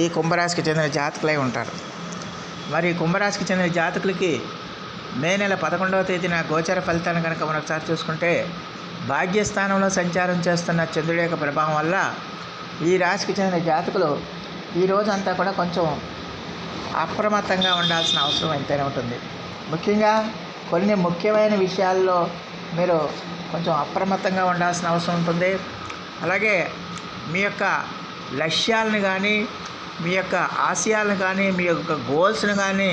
ఈ కుంభరాశికి చెందిన జాతకులై ఉంటారు. మరి కుంభరాశికి చెందిన జాతకులకి మే నెల పదకొండవ తేదీన గోచర ఫలితాన్ని కనుక మనం ఒకసారి చూసుకుంటే భాగ్యస్థానంలో సంచారం చేస్తున్న చంద్రుడి యొక్క ప్రభావం వల్ల ఈ రాశికి చెందిన జాతకులు ఈ రోజంతా కూడా కొంచెం అప్రమత్తంగా ఉండాల్సిన అవసరం ఎంతైనా ఉంటుంది. ముఖ్యంగా కొన్ని ముఖ్యమైన విషయాల్లో మీరు కొంచెం అప్రమత్తంగా ఉండాల్సిన అవసరం ఉంటుంది. అలాగే మీ యొక్క లక్ష్యాలను కానీ మీ యొక్క ఆశయాలను కానీ మీ యొక్క గోల్స్ని కానీ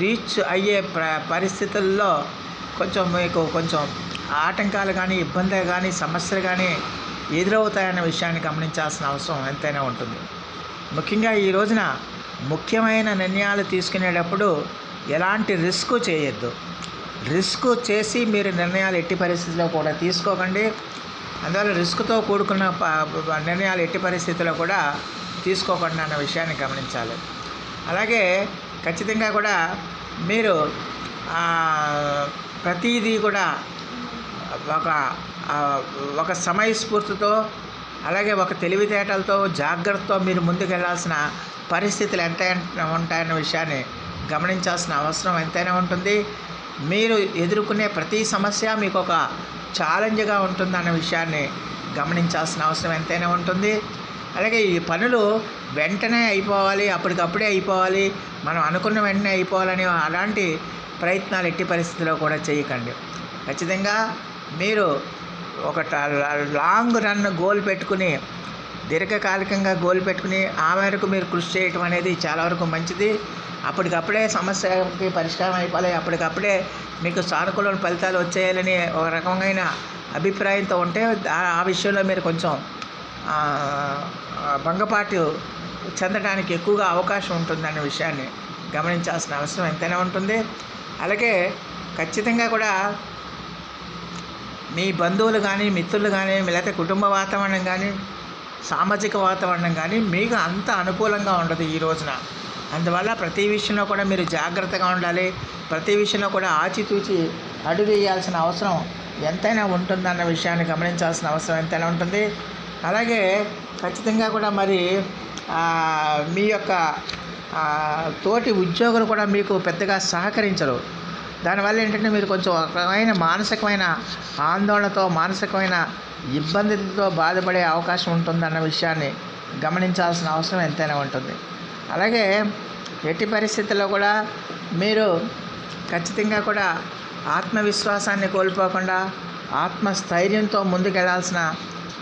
రీచ్ అయ్యే ప్ర పరిస్థితుల్లో కొంచెం మీకు కొంచెం ఆటంకాలు కానీ ఇబ్బందులు కానీ సమస్యలు కానీ ఎదురవుతాయన్న విషయాన్ని గమనించాల్సిన అవసరం ఎంతైనా ఉంటుంది. ముఖ్యంగా ఈ రోజున ముఖ్యమైన నిర్ణయాలు తీసుకునేటప్పుడు ఎలాంటి రిస్క్ చేయొద్దు. రిస్క్ చేసి మీరు నిర్ణయాలు ఎట్టి పరిస్థితిలో కూడా తీసుకోకండి. అందువల్ల రిస్క్తో కూడుకున్న నిర్ణయాలు ఎట్టి పరిస్థితుల్లో కూడా తీసుకోకుండా అన్న విషయాన్ని గమనించాలి. అలాగే ఖచ్చితంగా కూడా మీరు ప్రతిదీ కూడా ఒక ఒక సమయస్ఫూర్తితో అలాగే ఒక తెలివితేటలతో జాగ్రత్తతో మీరు ముందుకెళ్ళాల్సిన పరిస్థితులు ఎంత ఉంటాయన్న విషయాన్ని గమనించాల్సిన అవసరం ఎంతైనా ఉంటుంది. మీరు ఎదుర్కొనే ప్రతి సమస్య మీకు ఒక ఛాలెంజ్గా ఉంటుందన్న విషయాన్ని గమనించాల్సిన అవసరం ఎంతైనా ఉంటుంది. అలాగే ఈ పనులు వెంటనే అయిపోవాలి అప్పటికప్పుడే అయిపోవాలి మనం అనుకున్న వెంటనే అయిపోవాలని అలాంటి ప్రయత్నాలు ఎట్టి పరిస్థితిలో కూడా చేయకండి. ఖచ్చితంగా మీరు ఒక లాంగ్ రన్ గోల్ పెట్టుకుని దీర్ఘకాలికంగా గోల్ పెట్టుకుని ఆ మేరకు మీరు కృషి చేయటం అనేది చాలా వరకు మంచిది. అప్పటికప్పుడే సమస్యకి పరిష్కారం అయిపోవాలి అప్పటికప్పుడే మీకు సానుకూల ఫలితాలు వచ్చేయాలని ఒక రకమైన అభిప్రాయంతో ఉంటే ఆ- విషయంలో మీరు కొంచెం భంగపాటు చెందడానికి ఎక్కువగా అవకాశం ఉంటుందనే విషయాన్ని గమనించాల్సిన అవసరం ఎంతైనా ఉంటుంది. అలాగే ఖచ్చితంగా కూడా మీ బంధువులు కానీ మిత్రులు కానీ లేకపోతే కుటుంబ వాతావరణం కానీ సామాజిక వాతావరణం కానీ మీకు అంత అనుకూలంగా ఉండదు ఈ రోజున. అందువల్ల ప్రతి విషయంలో కూడా మీరు జాగ్రత్తగా ఉండాలి. ప్రతి విషయంలో కూడా ఆచితూచి అడుగు వేయాల్సిన అవసరం ఎంతైనా ఉంటుందన్న విషయాన్ని గమనించాల్సిన అవసరం ఎంతైనా ఉంటుంది. అలాగే ఖచ్చితంగా కూడా మరి మీ యొక్క తోటి ఉద్యోగులు కూడా మీకు పెద్దగా సహకరించరు. దానివల్ల ఏంటంటే మీరు కొంచెం ఒక రకమైన మానసికమైన ఆందోళనతో మానసికమైన ఇబ్బందితో బాధపడే అవకాశం ఉంటుందన్న విషయాన్ని గమనించాల్సిన అవసరం ఎంతైనా ఉంటుంది. అలాగే ఎట్టి పరిస్థితుల్లో కూడా మీరు ఖచ్చితంగా కూడా ఆత్మవిశ్వాసాన్ని కోల్పోకుండా ఆత్మస్థైర్యంతో ముందుకెళ్ళాల్సిన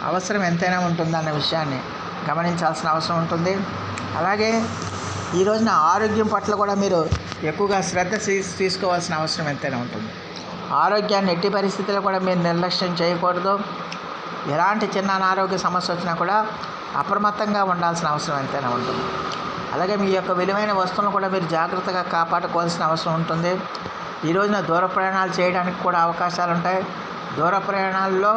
అవసరం ఎంతైనా ఉంటుందన్న విషయాన్ని గమనించాల్సిన అవసరం ఉంటుంది. అలాగే ఈ రోజున ఆరోగ్యం పట్ల కూడా మీరు ఎక్కువగా శ్రద్ధ తీ- తీసుకోవాల్సిన అవసరం ఎంతైనా ఉంటుంది. ఆరోగ్యాన్ని ఎట్టి పరిస్థితుల్లో కూడా మీరు నిర్లక్ష్యం చేయకూడదు. ఎలాంటి చిన్న అనారోగ్య సమస్య వచ్చినా కూడా అప్రమత్తంగా ఉండాల్సిన అవసరం ఎంతైనా ఉంటుంది. అలాగే మీ యొక్క విలువైన వస్తువులను కూడా మీరు జాగ్రత్తగా కాపాడుకోవాల్సిన అవసరం ఉంటుంది. ఈ రోజున దూర ప్రయాణాలు చేయడానికి కూడా అవకాశాలు ఉంటాయి దూర ప్రయాణాల్లో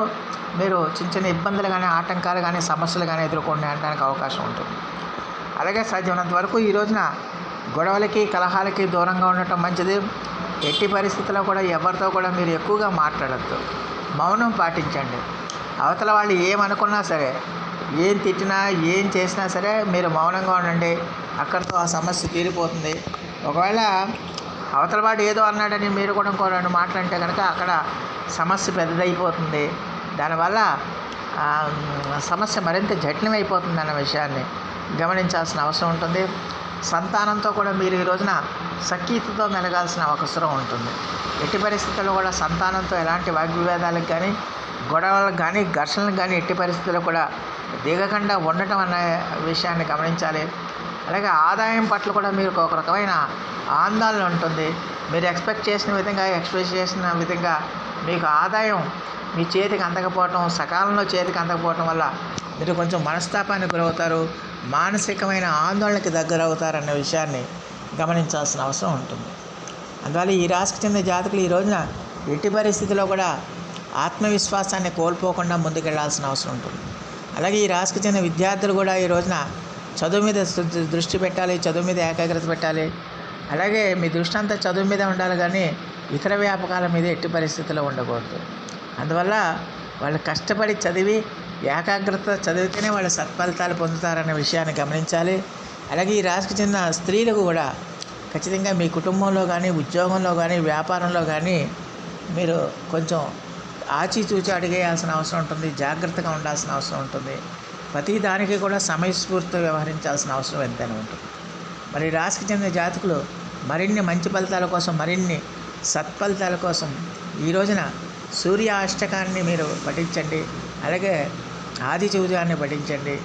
మీరు చిన్న చిన్న ఇబ్బందులు కానీ ఆటంకాలు కానీ సమస్యలు కానీ ఎదుర్కొనేయడానికి అవకాశం ఉంటుంది. అలాగే సాధ్యమైనంత వరకు ఈ రోజున గొడవలకి కలహాలకి దూరంగా ఉండటం మంచిది. ఎట్టి పరిస్థితుల్లో కూడా ఎవరితో కూడా మీరు ఎక్కువగా మాట్లాడద్దు. మౌనం పాటించండి. అవతల వాళ్ళు ఏమనుకున్నా సరే ఏం తిట్టినా ఏం చేసినా సరే మీరు మౌనంగా ఉండండి. అక్కడితో ఆ సమస్య తీరిపోతుంది. ఒకవేళ అవతలవాడు ఏదో అన్నాడని మీరు కూడా ఇంకో రెండు మాట్లాడితే కనుక అక్కడ సమస్య పెద్దదైపోతుంది. దానివల్ల సమస్య మరింత జటిలమైపోతుంది అన్న విషయాన్ని గమనించాల్సిన అవసరం ఉంటుంది. సంతానంతో కూడా మీరు ఈ రోజున సఖ్యతతో మెలగాల్సిన అవసరం ఉంటుంది. ఎట్టి పరిస్థితుల్లో కూడా సంతానంతో ఎలాంటి వాగ్వివాదాలకు కానీ గొడవలకు కానీ ఘర్షణలకు కానీ ఎట్టి పరిస్థితుల్లో కూడా దిగకుండా ఉండటం అనే విషయాన్ని గమనించాలి. అలాగే ఆదాయం పట్ల కూడా మీరు ఒక రకమైన ఆందోళన ఉంటుంది. మీరు ఎక్స్పెక్ట్ చేసిన విధంగా ఎక్స్పెక్ట్ చేసిన విధంగా మీకు ఆదాయం మీ చేతికి అందకపోవటం సకాలంలో చేతికి అందకపోవటం వల్ల మీరు కొంచెం మనస్తాపానికి గురవుతారు మానసికమైన ఆందోళనకి దగ్గరవుతారనే విషయాన్ని గమనించాల్సిన అవసరం ఉంటుంది. అందువల్ల ఈ రాశికి చెందిన జాతకులు ఈ రోజున ఎట్టి పరిస్థితిలో కూడా ఆత్మవిశ్వాసాన్ని కోల్పోకుండా ముందుకెళ్ళాల్సిన అవసరం ఉంటుంది. అలాగే ఈ రాశికి చెందిన విద్యార్థులు కూడా ఈ రోజున చదువు మీద దృష్టి పెట్టాలి చదువు మీద ఏకాగ్రత పెట్టాలి. అలాగే మీ దృష్టి అంతా చదువు మీద ఉండాలి కానీ ఇతర వ్యాపకాల మీద ఎట్టి పరిస్థితుల్లో ఉండకూడదు. అందువల్ల వాళ్ళు కష్టపడి చదివి ఏకాగ్రత చదివితేనే వాళ్ళు సత్ఫలితాలు పొందుతారనే విషయాన్ని గమనించాలి. అలాగే ఈ రాశికి చెందిన స్త్రీలకు కూడా ఖచ్చితంగా మీ కుటుంబంలో కానీ ఉద్యోగంలో కానీ వ్యాపారంలో కానీ మీరు కొంచెం ఆచితూచి అడిగేయాల్సిన అవసరం ఉంటుంది జాగ్రత్తగా ఉండాల్సిన అవసరం ఉంటుంది. ప్రతి దానికి కూడా సమయస్ఫూర్తితో వ్యవహరించాల్సిన అవసరం ఎంతైనా ఉంటుంది. మరి రాశికి చెందిన జాతకులు మరిన్ని మంచి ఫలితాల కోసం మరిన్ని సత్ఫలితాల కోసం ఈ రోజున సూర్య అష్టకాన్ని మీరు పఠించండి అలాగే ఆది చౌర్యాన్ని పఠించండి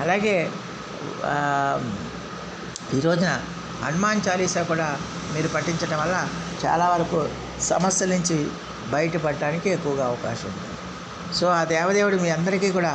అలాగే ఈ రోజున హనుమాన్ చాలీసా కూడా మీరు పఠించడం వల్ల చాలా వరకు సమస్యల నుంచి బయటపడటానికి ఎక్కువగా అవకాశం ఉంది సో ఆ దేవదేవుడు మీ అందరికీ కూడా